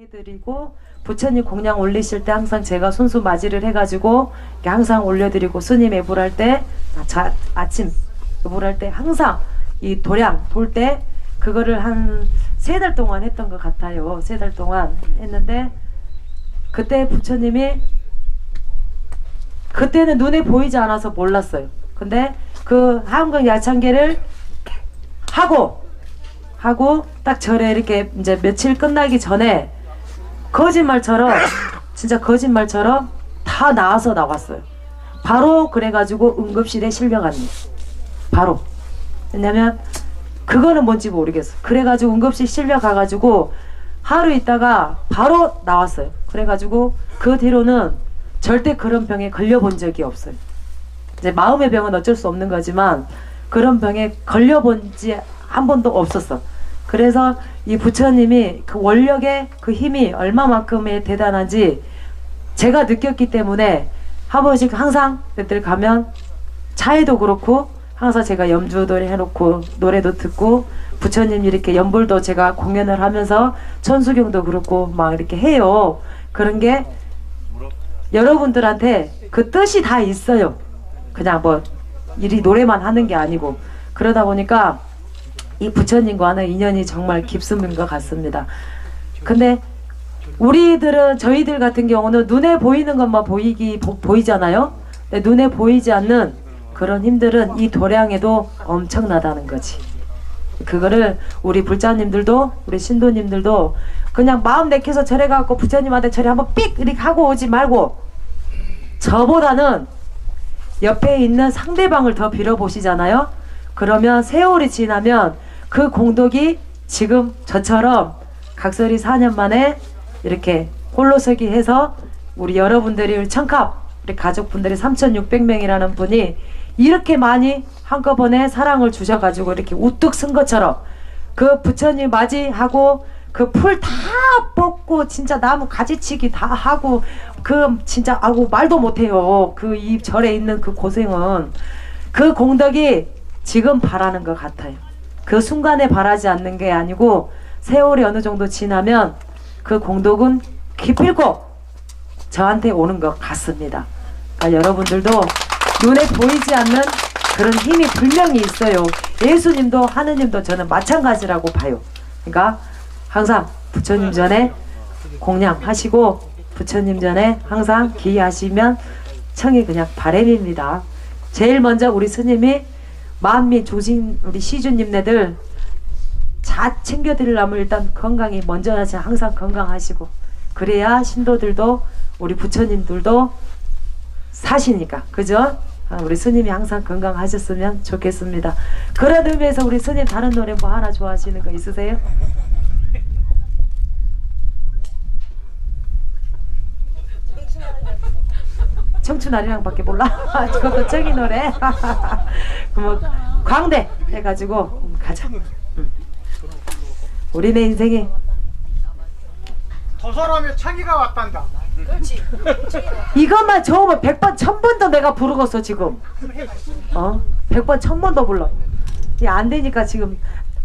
해드리고 부처님 공양 올리실 때 항상 제가 손수 맞이를 해가지고 항상 올려드리고 스님 애불할 때 아, 자, 아침 애불할 때 항상 이 도량 돌 때 그거를 한 세 달 동안 했던 것 같아요. 세 달 동안 했는데 그때 부처님이 그때는 눈에 보이지 않아서 몰랐어요. 근데 그 하음경 야창계를 하고 하고 딱 절에 이렇게 이제 며칠 끝나기 전에 거짓말처럼 진짜 거짓말처럼 다 나와서 나왔어요. 바로 그래가지고 응급실에 실려갔네. 바로. 왜냐면 그거는 뭔지 모르겠어. 그래가지고 응급실 실려가가지고 하루 있다가 바로 나왔어요. 그래가지고 그 뒤로는 절대 그런 병에 걸려본 적이 없어요. 이제 마음의 병은 어쩔 수 없는 거지만 그런 병에 걸려본 지 한 번도 없었어. 그래서 이 부처님이 그 원력의 그 힘이 얼마만큼의 대단한지 제가 느꼈기 때문에 한 번씩 항상 그들 가면 차에도 그렇고 항상 제가 염주도를 해놓고 노래도 듣고 부처님 이렇게 연불도 제가 공연을 하면서 천수경도 그렇고 막 이렇게 해요. 그런 게 여러분들한테 그 뜻이 다 있어요. 그냥 뭐 일이 노래만 하는 게 아니고 그러다 보니까 이 부처님과는 인연이 정말 깊은 것 같습니다. 근데 우리들은 저희들 같은 경우는 눈에 보이는 것만 보이기 보, 보이잖아요. 근데 눈에 보이지 않는 그런 힘들은 이 도량에도 엄청나다는 거지. 그거를 우리 불자님들도 우리 신도님들도 그냥 마음 내켜서 절에 가고 부처님한테 절에 한번 삑 이렇게 하고 오지 말고 저보다는 옆에 있는 상대방을 더 빌어보시잖아요. 그러면 세월이 지나면 그 공덕이 지금 저처럼 각설이 4년 만에 이렇게 홀로서기 해서 우리 여러분들이 우리 청캅 우리 가족분들이 3,600명이라는 분이 이렇게 많이 한꺼번에 사랑을 주셔가지고 이렇게 우뚝 쓴 것처럼 그 부처님 맞이하고 그 풀 다 뽑고 진짜 나무 가지치기 다 하고 그 진짜 아고 말도 못해요. 그 이 절에 있는 그 고생은 그 공덕이 지금 바라는 것 같아요 그 순간에 바라지 않는 게 아니고 세월이 어느 정도 지나면 그 공덕은 기필코 저한테 오는 것 같습니다 그러니까 여러분들도 눈에 보이지 않는 그런 힘이 분명히 있어요. 예수님도 하느님도 저는 마찬가지라고 봐요. 그러니까 항상 부처님 전에 공양하시고 부처님 전에 항상 기하시면 청이 그냥 바램입니다. 제일 먼저 우리 스님이 만미 조진 우리 시주님네들 자 챙겨드리려면 일단 건강이 먼저 하시 항상 건강하시고 그래야 신도들도 우리 부처님들도 사시니까 그죠? 아, 우리 스님이 항상 건강하셨으면 좋겠습니다. 그런 의미에서 우리 스님 다른 노래 뭐 하나 좋아하시는 거 있으세요? 청춘 아리랑밖에 몰라. 그것도 저기 노래. 그뭐 광대 해가지고 음, 가자. 음. 우리네 인생이 저 사람의 차기가 왔단다. 이것만 좋으면 100번 1000번도 내가 부르겠어 지금 어? 100번 1000번도 불러 이게 안 되니까 지금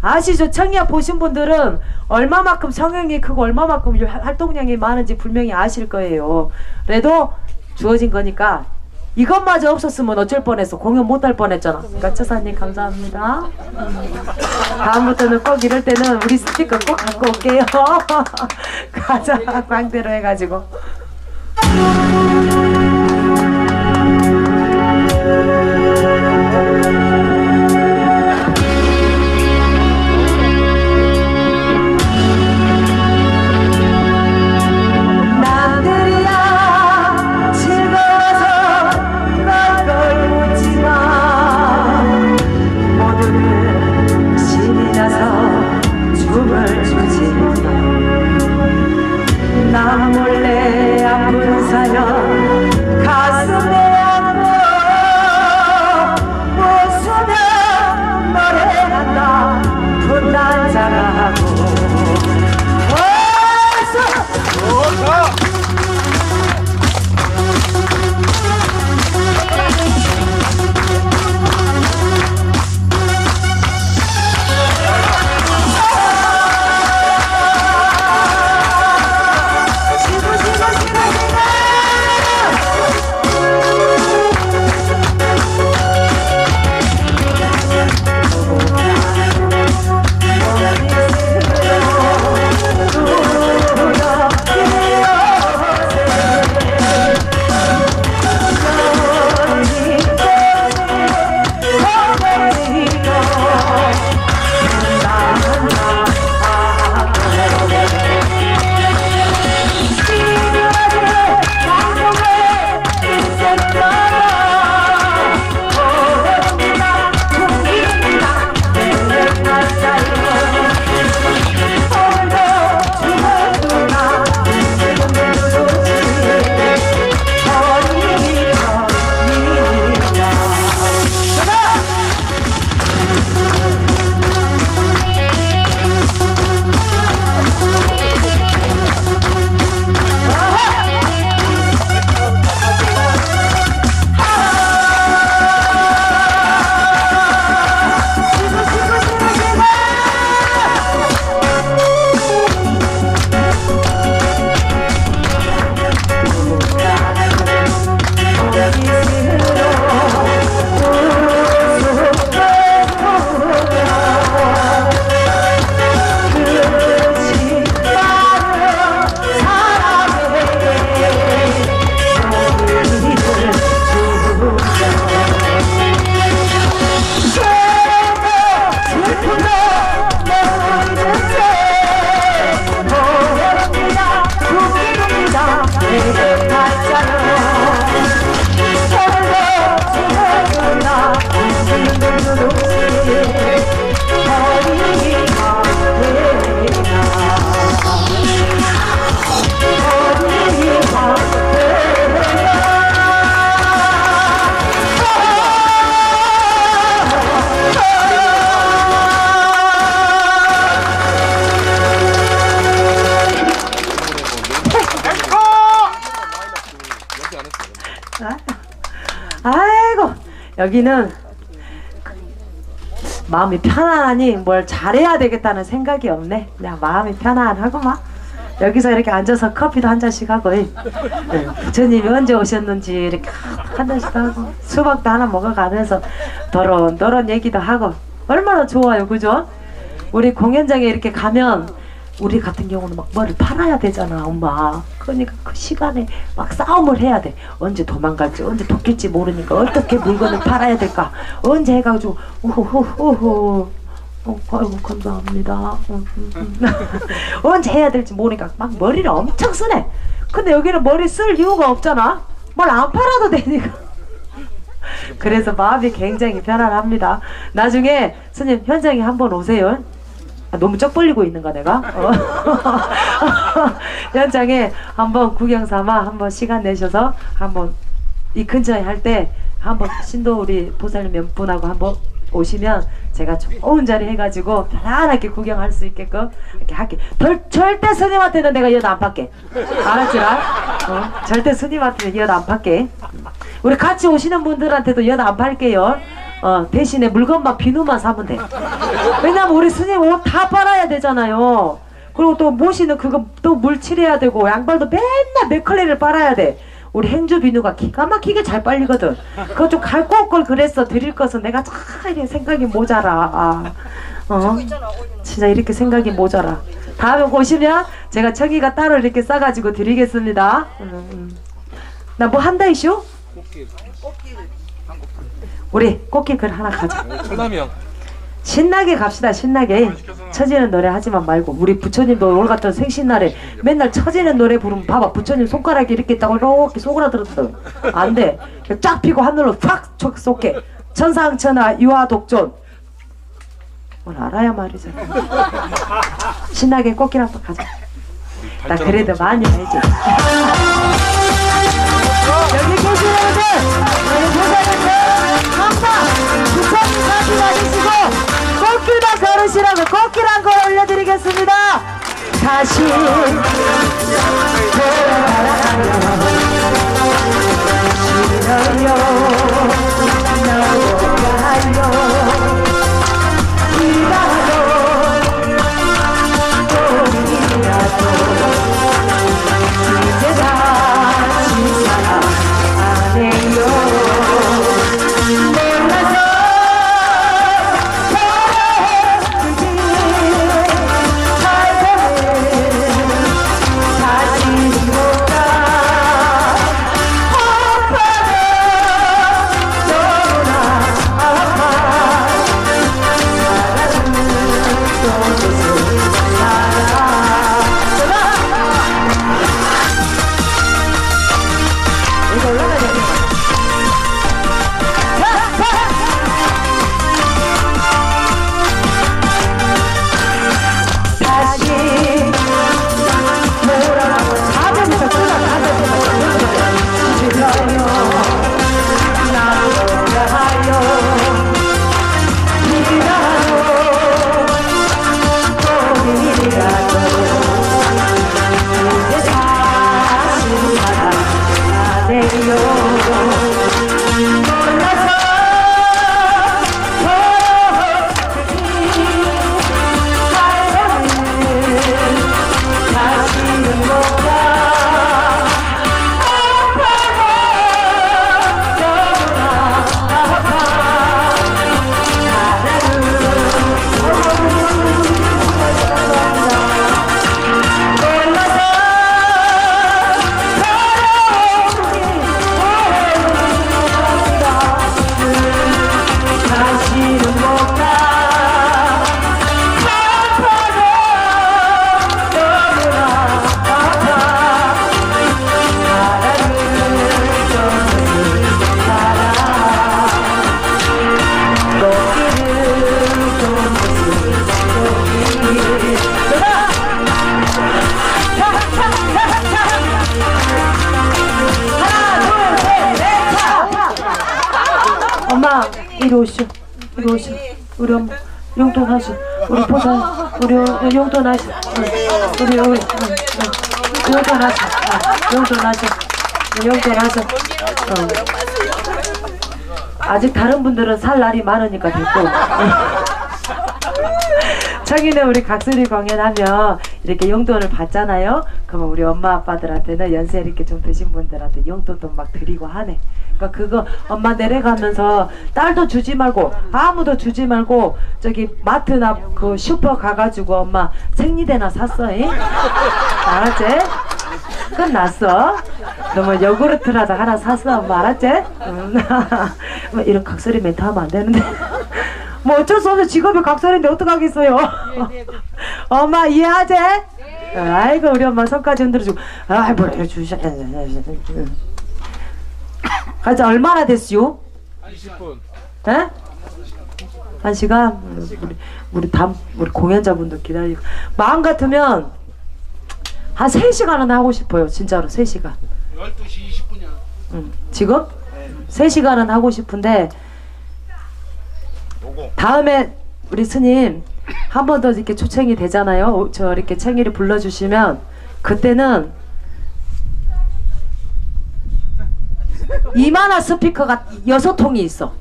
아시죠 청이야 보신 분들은 얼마만큼 성향이 크고 얼마만큼 활- 활동량이 많은지 분명히 아실 거예요 그래도 주어진 거니까 이것마저 없었으면 어쩔 뻔했어. 공연 못 할 뻔했잖아. 그러니까 처사님 감사합니다. 음. 다음부터는 꼭 이럴 때는 우리 스피커 꼭 갖고 올게요. 가자 광대로 해가지고 여기는 마음이 편안하니 뭘 잘해야 되겠다는 생각이 없네. 그냥 마음이 편안하고만 여기서 이렇게 앉아서 커피도 한 잔씩 하고 예. 예, 부처님이 언제 오셨는지 이렇게 한 잔씩 하고 수박도 하나 먹어가면서 더러운 더러운 얘기도 하고 얼마나 좋아요, 그죠? 우리 공연장에 이렇게 가면 우리 같은 경우는 막 머리를 팔아야 되잖아, 엄마. 그러니까 그 시간에 막 싸움을 해야 돼. 언제 도망갈지, 언제 도낄지 모르니까 어떻게 물건을 팔아야 될까? 언제 해가지고 우후후후. 어, 아이고 감사합니다. 음, 음, 음. 언제 해야 될지 모르니까 막 머리를 엄청 쓰네. 근데 여기는 머리 쓸 이유가 없잖아. 뭘 안 팔아도 되니까. 그래서 마음이 굉장히 편안합니다. 나중에 스님 현장에 한번 오세요. 아, 너무 쩍 벌리고 있는가 내가? 어. 현장에 한번 구경 삼아 한번 시간 내셔서 한번 이 근처에 할 때 한번 신도 우리 보살님 몇 분하고 한번 오시면 제가 좋은 자리 해가지고 편안하게 구경할 수 있게끔 이렇게 할게. 덜, 절대 스님한테는 내가 여도 안 팔게. 알았지라? 어? 절대 스님한테는 여도 안 팔게. 우리 같이 오시는 분들한테도 여도 안 팔게요. 어, 대신에 물건만 비누만 사면 돼. 왜냐면 우리 스님 옷 다 빨아야 되잖아요. 그리고 또 모시는 그거 또 물 칠해야 되고 양발도 맨날 맥컬레를 빨아야 돼. 우리 행주 비누가 기가 막히게 잘 빨리거든. 그거 좀 갈고 올 걸 그랬어 드릴 것은 내가 참 이렇게 생각이 모자라. 아, 어? 진짜 이렇게 생각이 모자라. 다음에 오시면 제가 저기가 따로 이렇게 싸가지고 드리겠습니다. 음. 나뭐 한다 이쇼? 우리 꽃길 글 하나 가자. 천남이요. 신나게 갑시다 신나게. 처지는 노래 하지만 말고. 우리 부처님도 오늘 같은 생신날에 맨날 처지는 노래 부르면 봐봐. 부처님 손가락이 이렇게 있다고 이렇게 소그라들었거든 안돼. 쫙 피고 하늘로 팍촉 쏟게. 천상천하 유아 독존. 뭘 알아야 말이지. 신나게 꽃길 한번 가자. 나 그래도 많이 알지. 여기 계시는 분들 여기 보살 걸으시라고 꽃길 한 걸 올려드리겠습니다. 다시 싫어요 나오가요 하시오 우리 보살 우리 어, 용돈 하시오 응. 우리 우리. 용돈 하시오 응. 용돈 하시오 용돈. 어. 아직 다른 분들은 살 날이 많으니까 됐고. 자기는 우리 각설이 공연하면 이렇게 용돈을 받잖아요. 그러면 우리 엄마 아빠들한테는 연세 이렇게 좀 드신 분들한테 용돈도 막 드리고 하네. 그러니까 그거 엄마 내려가면서 딸도 주지 말고 아무도 주지 말고 저기 마트나 그 슈퍼 가가지고 엄마 생리대나 샀어. 잉? 알았지? 끝났어. 너뭐 요구르트라도 하나 샀어. 엄마 알았지? 응. 뭐 이런 각설이 멘트 하면 안 되는데. 뭐 어쩔 수 없어 직업이 각설인데 어떡하겠어요 엄마 이해하지? 아이고 우리 엄마 손까지 흔들어주고 아이 뭘 해주셔 가자 얼마나 됐어요? 20분. 에? 한 시간? 음, 우리 우리 담 우리 공연자분들 기다리고 마음 같으면 한 3시간은 하고 싶어요 진짜로 3시간 12시 20분이야. 음, 지금? 3시간은 하고 싶은데 다음에 우리 스님 한 번 더 이렇게 초청이 되잖아요. 오, 저 이렇게 챙이를 불러주시면 그때는 이만한 스피커가 여섯 통이 있어.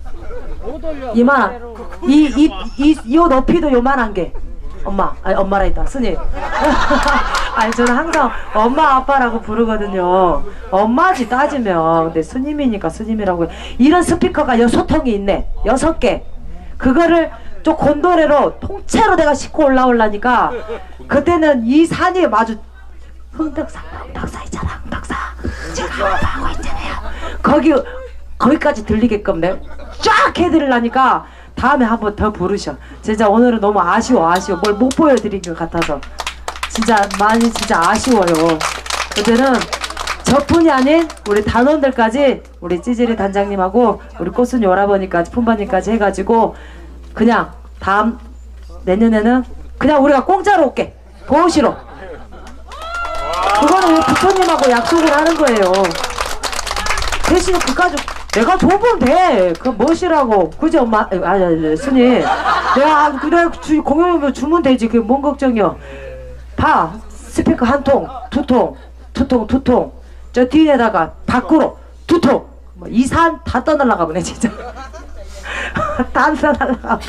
이만한 이이이 요 높이도 요만한 게. 엄마 아니 엄마라 했다. 스님. 아니 저는 항상 엄마 아빠라고 부르거든요. 엄마지 따지면. 근데 스님이니까 스님이라고. 해. 이런 스피커가 여섯 통이 있네. 여섯 개. 그거를 좀 곤도레로 통째로 내가 싣고 올라오려니까 그때는 이 산이 마주 흥덕산 흥덕사 있잖아 흥덕사. 제가 하고 있잖아요 거기 거기까지 들리게끔 내가 쫙 해드리려니까 다음에 한 번 더 부르셔. 진짜 오늘은 너무 아쉬워 아쉬워. 뭘 못 보여드린 것 같아서. 진짜 많이 진짜 아쉬워요. 그때는 저뿐이 아닌 우리 단원들까지 우리 찌질이 단장님하고 우리 꽃순이 오라버니까지 품바님까지 해가지고 그냥 다음 내년에는 그냥 우리가 공짜로 올게. 보호시로. 그거는 부처님하고 약속을 하는 거예요 대신에 그까지 내가 줘보면 돼. 그 무엇이라고. 그지 엄마? 아니, 아니, 아니 스님. 내가 그래 주, 공연이면 주면 되지. 그게 뭔 걱정이야. 봐. 스피커 한 통, 두 통, 두 통, 두 통. 저 뒤에다가 밖으로 두 통. 뭐 이산 다 떠날라가 보네 진짜. 다 떠날라가.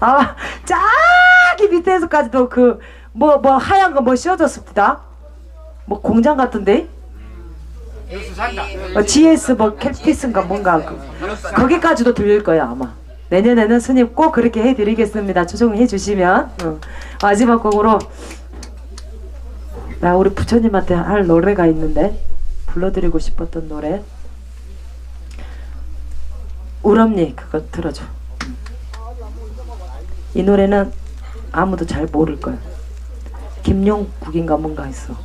아, 저기 밑에서까지도 그뭐뭐 하얀 거 뭐 씌워졌습니다. 뭐 공장 같은데? 산다. 어, GS 뭐 캡티스인가 뭔가 그, 거기까지도 들릴 거야 아마 내년에는 스님 꼭 그렇게 해드리겠습니다 초청해 주시면 어. 마지막 곡으로 나 우리 부처님한테 할 노래가 있는데 불러드리고 싶었던 노래 우럼니 그거 들어줘 음. 이 노래는 아무도 잘 모를 거야 김용국인가 뭔가 있어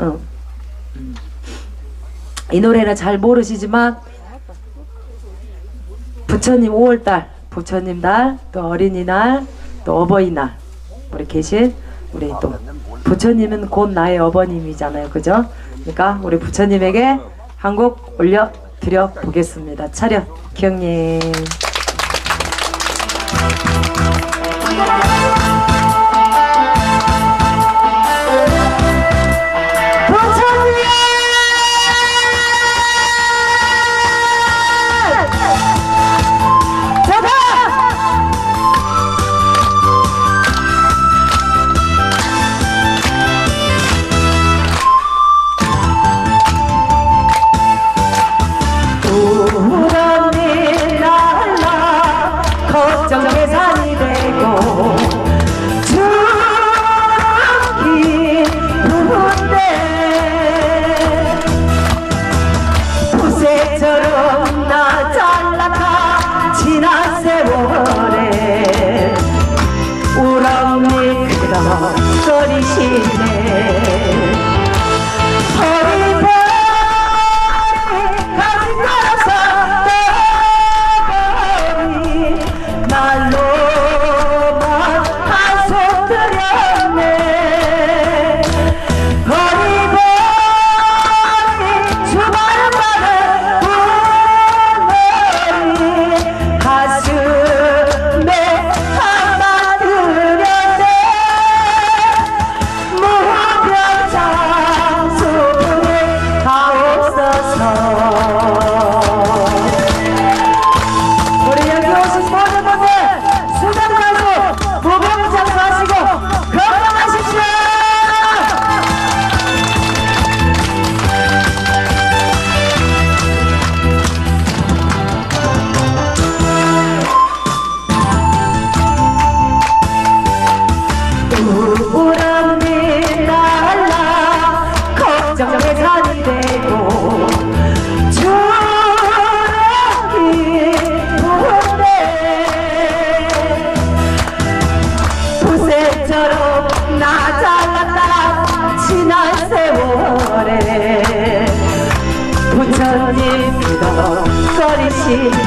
응. 이 노래는 잘 모르시지만 부처님 5월달 부처님 날 또 어린이날 또 어버이날. 우리 계신 우리 또 부처님은 곧 나의 어버님이잖아요. 그죠? 그러니까 우리 부처님에게 한곡 올려 드려 보겠습니다. 차렷 부처님 see.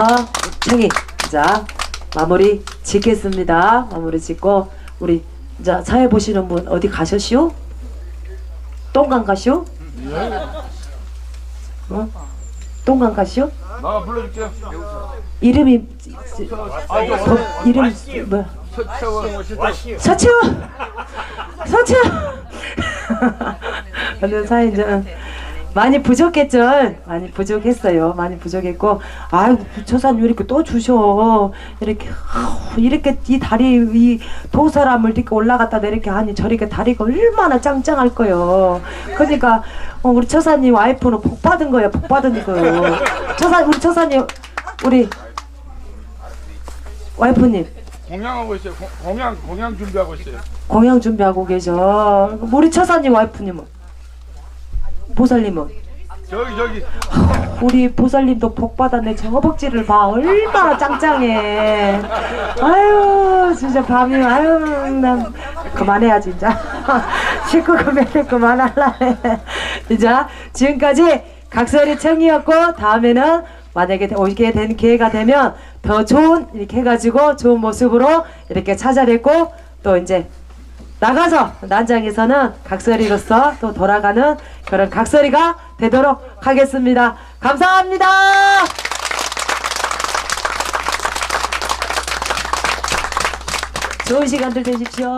여기서 청이 자 마무리 짓겠습니다. 마무리 짓고 우리 자 사회 보시는 분 어디 가셨시오? 똥강 가시오? 어? 똥강 가시오? 나가 불러줄게. 이름이 아, 이름 뭐 서채원. 서채원 서채원 오늘 사인전 많이 부족했죠. 많이 부족했어요. 많이 부족했고 아유 부처사님 이렇게 또 주셔. 이렇게 아우, 이렇게 이 다리 이 도사람을 이렇게 올라갔다 내리게 하니 저렇게 다리가 얼마나 짱짱할 거요. 그러니까 어, 우리 처사님 와이프는 복 받은 거예요. 복 받은 거요. 처사 우리 처사님 우리 와이프님. 공양하고 있어요. 공- 공양 공양 준비하고 있어요. 공양 준비하고 계셔. 우리 처사님 와이프님은 보살님은 저기 저기 우리 보살님도 복 받았네. 저 허벅지를 봐. 얼마나 짱짱해. 아유 진짜 밤이 아유 난 그만해야지 이제. 식구 금액을 그만할라네. 이제 지금까지 각설이 청이었고 다음에는 만약에 오게 된 기회가 되면 더 좋은 이렇게 해가지고 좋은 모습으로 이렇게 찾아뵙고 또 이제 나가서 난장에서는 각설이로서 또 돌아가는 그런 각설이가 되도록 하겠습니다. 감사합니다. 좋은 시간들 되십시오.